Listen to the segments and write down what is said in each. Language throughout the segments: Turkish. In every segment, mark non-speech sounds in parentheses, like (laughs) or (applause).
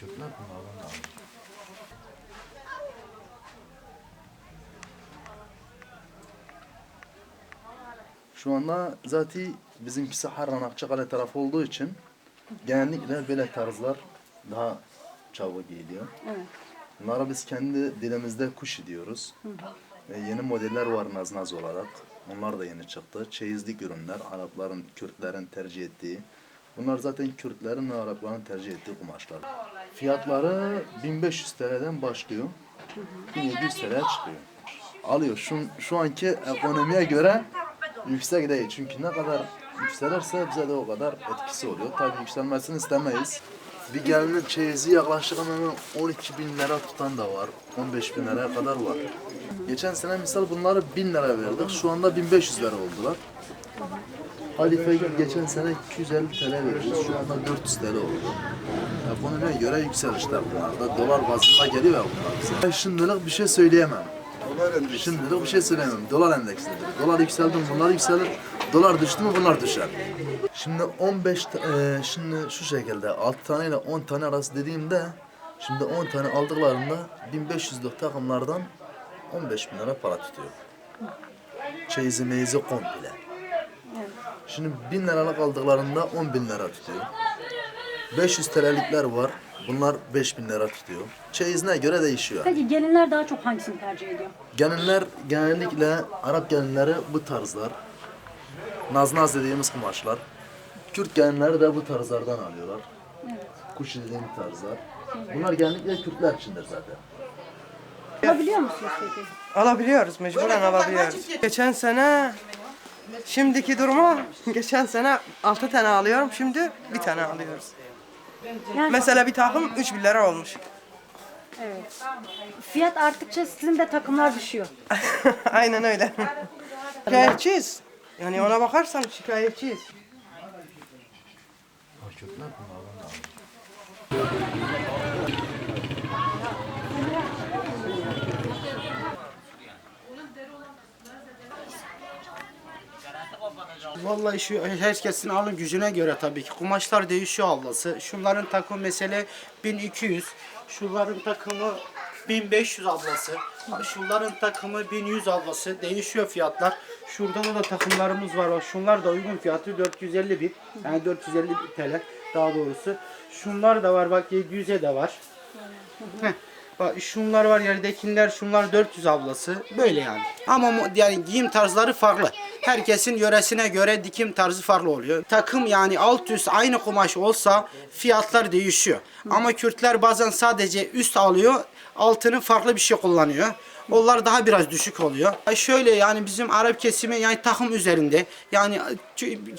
Kökler bunlardan da alır. Şu anda zaten bizimkisi Harran Akçakale tarafı olduğu için genellikle böyle tarzlar daha çabuk geliyor. Evet. Bunlara biz kendi dilimizde kuş diyoruz. Ve yeni modeller var naz naz olarak. Onlar da yeni çıktı. Çeyizlik ürünler, Arapların, Kürtlerin tercih ettiği. Bunlar zaten Kürtlerin ve Arapların tercih ettiği kumaşlar. Fiyatları 1500 TL'den başlıyor. 1700 TL'ye çıkıyor. Alıyor. Şu, şu anki ekonomiye göre yüksek değil. Çünkü ne kadar yükselirse bize de o kadar etkisi oluyor. Tabii yükselmesini istemeyiz. Bir gelinin çeyizi yaklaşık hemen 12 bin lira tutan da var. 15 bin liraya kadar var. Geçen sene misal bunları 1000 lira verdik. Şu anda 1500 lira oldular. Halife geçen sene 250 TL verdik. Şu anda 400 TL oldu. Ekonomiye göre yükselişler bunlar da. Dolar bazında geliyor ya bunlar bize. Ben Şimdilik bir şey söyleyemem. Şimdilik bir şey söyleyemem. Dolar endekslidir. Dolar yükseldi mi bunlar yükselir. Dolar düştü mü bunlar düşer. Şimdi 15 ta- e, şimdi şu şekilde 6 tane ile 10 tane arası dediğimde şimdi 10 tane aldıklarında 1500'lük takımlardan 15 bin lira para tutuyor. Çeyizi meyizi komple. Şimdi 1000 liralık aldıklarında 10 bin lira tutuyor. 500 TL'likler var. Bunlar 5000 lira tutuyor. Çeyizine göre değişiyor. Peki gelinler daha çok hangisini tercih ediyor? Gelinler genellikle Arap gelinleri bu tarzlar. Naz naz dediğimiz kumaşlar. Kürt gelinleri de bu tarzlardan alıyorlar. Kuş dediğim tarzlar. Bunlar genellikle Kürtler içindir zaten. Alabiliyor musunuz peki? Alabiliyoruz, mecburen alabiliyoruz. Geçen sene, şimdiki durumu, geçen sene 6 tane alıyorum, şimdi bir tane alıyoruz. Yani Mesela bir takım 3 bin lira olmuş. evet. Fiyat arttıkça sizin de takımlar düşüyor. (laughs) Aynen öyle. şikayetçiyiz. Yani ona bakarsan şikayetçiyiz. Da Vallahi şu herkesin alım gücüne göre tabii ki. Kumaşlar değişiyor ablası. Şunların takımı mesela 1200. Şunların takımı 1500 ablası. Şunların takımı 1100 ablası. Değişiyor fiyatlar. Şurada da takımlarımız var. Bak şunlar da uygun fiyatı 450 bin. Yani 450 TL daha doğrusu. Şunlar da var bak 700'e de var. Bak şunlar var yerdekiler şunlar 400 ablası böyle yani. Ama yani giyim tarzları farklı. Herkesin yöresine göre dikim tarzı farklı oluyor. Takım yani alt üst aynı kumaş olsa fiyatlar değişiyor. Ama Kürtler bazen sadece üst alıyor, altını farklı bir şey kullanıyor. Onlar daha biraz düşük oluyor. Ya Şöyle yani bizim Arap kesimi yani takım üzerinde. Yani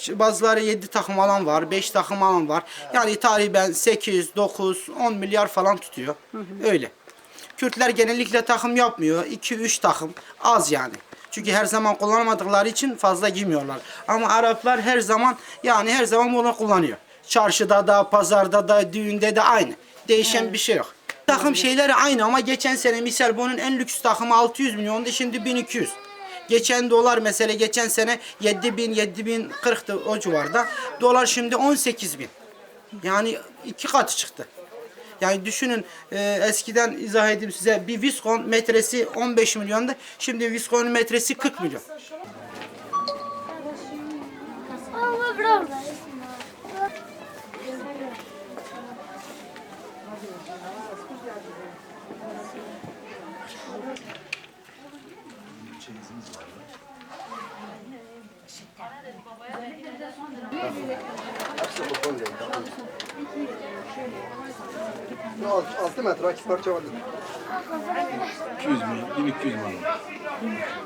bazıları 7 takım alan var, 5 takım alan var. Yani tarihen 8, 9, 10 milyar falan tutuyor. Öyle. Kürtler genellikle takım yapmıyor. 2-3 takım az yani. Çünkü her zaman kullanmadıkları için fazla giymiyorlar. Ama Araplar her zaman yani her zaman bunu kullanıyor. Çarşıda da, pazarda da, düğünde de aynı. Değişen bir şey yok. Takım şeyleri aynı ama geçen sene misal bunun en lüks takımı 600 milyondu şimdi 1200. Geçen dolar mesela geçen sene 7000 7040'tı o civarda. Dolar şimdi 18000. Yani iki katı çıktı. Yani düşünün e, eskiden izah edeyim size bir Viscon metresi 15 milyondu. Şimdi Viscon metresi 40 milyon. Allah bravo. 6 metre, iki parça var. 200 milyon, 1200 milyon.